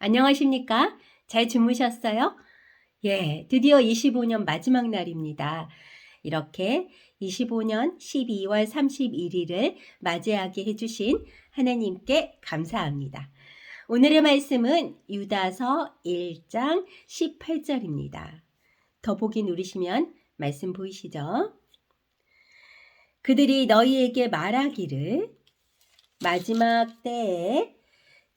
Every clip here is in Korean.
안녕하십니까? 잘 주무셨어요? 예, 드디어 25년 마지막 날입니다. 이렇게 25년 12월 31일을 맞이하게 해주신 하나님께 감사합니다. 오늘의 말씀은 유다서 1장 18절입니다. 더보기 누르시면 말씀 보이시죠? 그들이 너희에게 말하기를 마지막 때에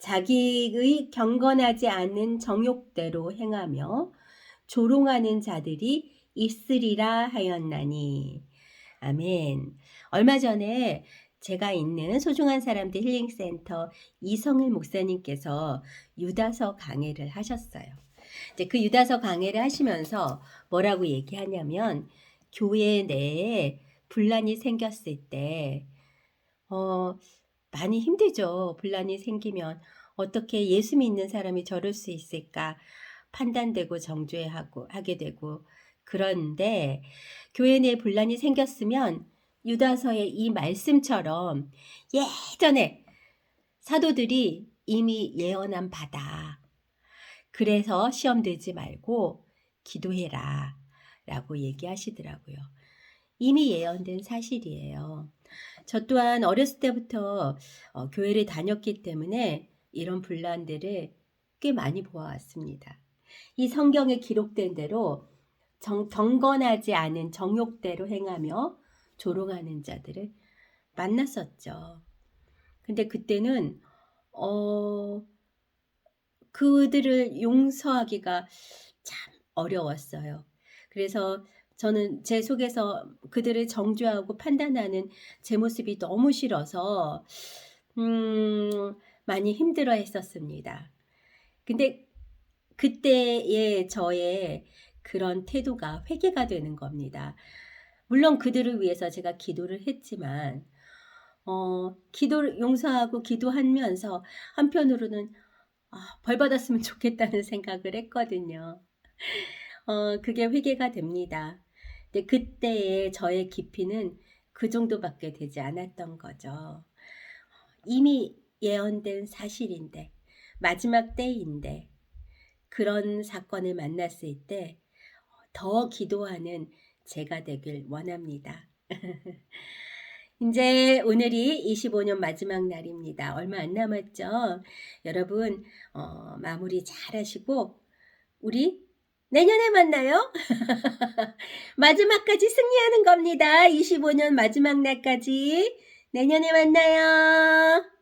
자기의 경건하지 않은 정욕대로 행하며 조롱하는 자들이 있으리라 하였나니. 아멘. 얼마 전에 제가 있는 소중한 사람들 힐링센터 이성일 목사님께서 유다서 강해를 하셨어요. 이제 그 유다서 강해를 하시면서 뭐라고 얘기하냐면 교회 내에 분란이 생겼을 때 어, 많이 힘들죠. 분란이 생기면 어떻게 예수 믿는 사람이 저럴 수 있을까 판단되고 정죄하고 하게 되고 그런데 교회 내에 분란이 생겼으면 유다서의 이 말씀처럼 예전에 사도들이 이미 예언한 바다. 그래서 시험 들지 말고 기도해라. 라고 얘기하시더라고요. 이미 예언된 사실이에요. 저 또한 어렸을 때부터 어, 교회를 다녔기 때문에 이런 분란들을 꽤 많이 보아왔습니다. 이 성경에 기록된 대로 정, 경건하지 않은 정욕대로 행하며 조롱하는 자들을 만났었죠. 근데 그때는 어 그들을 용서하기가 참 어려웠어요. 그래서 저는 제 속에서 그들을 정죄하고 판단하는 제 모습이 너무 싫어서 음, 많이 힘들어 했었습니다. 근데 그때의 저의 그런 태도가 회개가 되는 겁니다. 물론 그들을 위해서 제가 기도를 했지만 어, 기도를 용서하고 기도하면서 한편으로는 아, 벌 받았으면 좋겠다는 생각을 했거든요. 어, 그게 회개가 됩니다. 근데 그때의 저의 깊이는 그 정도밖에 되지 않았던 거죠. 이미 예언된 사실인데, 마지막 때인데, 그런 사건을 만났을 때 더 기도하는 제가 되길 원합니다. 이제 오늘이 25년 마지막 날입니다. 얼마 안 남았죠? 여러분, 어, 마무리 잘 하시고, 우리 내년에 만나요. 마지막까지 승리하는 겁니다. 25년 마지막 날까지. 내년에 만나요.